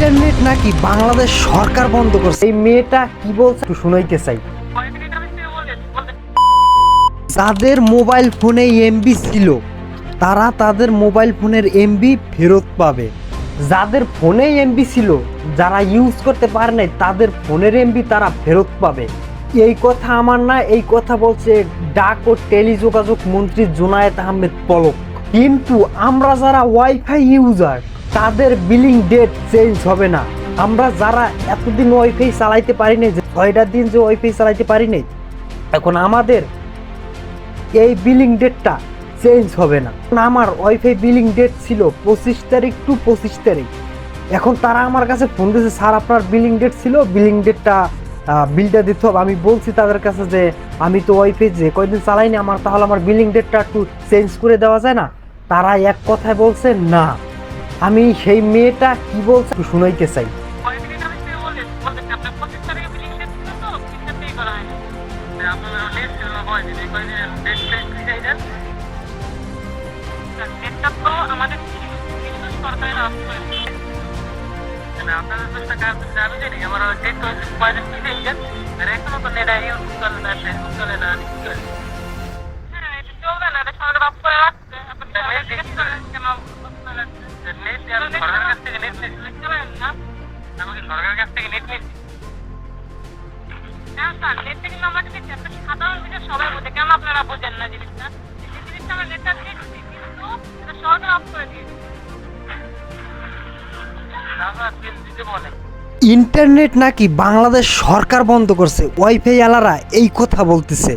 Internet নাকি বাংলাদেশ সরকার বন্ধ করছে? এই মেয়েটা কি বলছে? একটু শুনাইতে চাই। যাদের মোবাইল ফোনে এমবি ছিল, তারা তাদের মোবাইল ফোনের এমবি ফেরত পাবে। যাদের ফোনে এমবি ছিল, যারা ইউজ করতে পারে নাই, তাদের ফোনের এমবি তারা ফেরত পাবে। এই কথা আমার না, এই কথা বলছে ডাক ও টেলিযোগাযোগ মন্ত্রী জোনায়েত আহমেদ পলক। কিন্তু আমরা যারা ওয়াইফাই ইউজার তাদের বিলিং ডেট চেঞ্জ হবে না। আমরা যারা এতদিন ওয়াইফাই চালাইতে পারি নাই, যে ছয়টা দিন যে ওয়াইফাই চালাইতে পারি নাই, এখন আমাদের এই বিলিং ডেটটা চেঞ্জ হবে না। আমার ওয়াইফাই বিলিং ডেট ছিল পঁচিশ তারিখ টু পঁচিশ তারিখ। এখন তারা আমার কাছে ফোন দিয়েছে স্যার, আপনার বিলিং ডেট ছিল বিলিং ডেটটা বিলটা দিতে হবে। আমি বলছি তাদের কাছে যে, আমি তো ওয়াইফাই যে কয়দিন চালাইনি আমার তাহলে আমার বিলিং ডেটটা একটু চেঞ্জ করে দেওয়া যায় না? তারা এক কথায় বলছে না আমি সেই মেয়েটা কি বলছে শুনাইতে চাই। ইন্টারনেট নাকি বাংলাদেশ সরকার বন্ধ করছে ওয়াইফাই আলারা এই কথা বলতেছে।